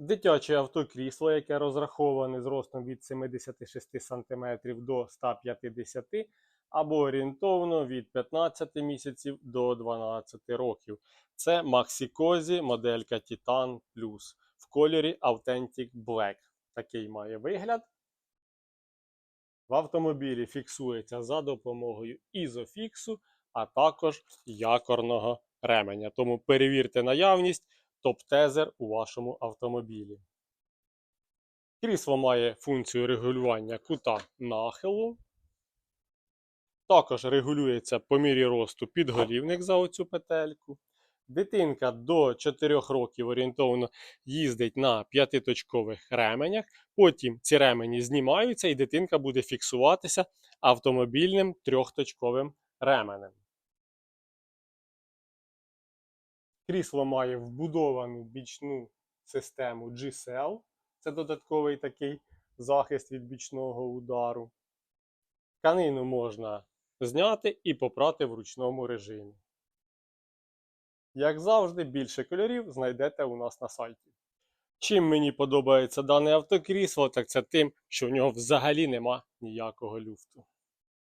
Дитяче автокрісло, яке розраховане з ростом від 76 см до 150 або орієнтовно від 15 місяців до 12 років. Це Maxi моделька Titan Plus в кольорі Authentic Black. Такий має вигляд. В автомобілі фіксується за допомогою ізофіксу, а також якорного ременя. Тому перевірте наявність топ-тезер у вашому автомобілі. Крісло має функцію регулювання кута нахилу. Також регулюється по мірі росту підголівник за оцю петельку. Дитинка до 4 років орієнтовно їздить на п'ятиточкових ременях. Потім ці ремені знімаються, і дитинка буде фіксуватися автомобільним трьохточковим ременем. Крісло має вбудовану бічну систему G-Cell. Це додатковий такий захист від бічного удару. Тканину можна зняти і попрати в ручному режимі. Як завжди, більше кольорів знайдете у нас на сайті. Чим мені подобається дане автокрісло, так це тим, що в нього взагалі нема ніякого люфту.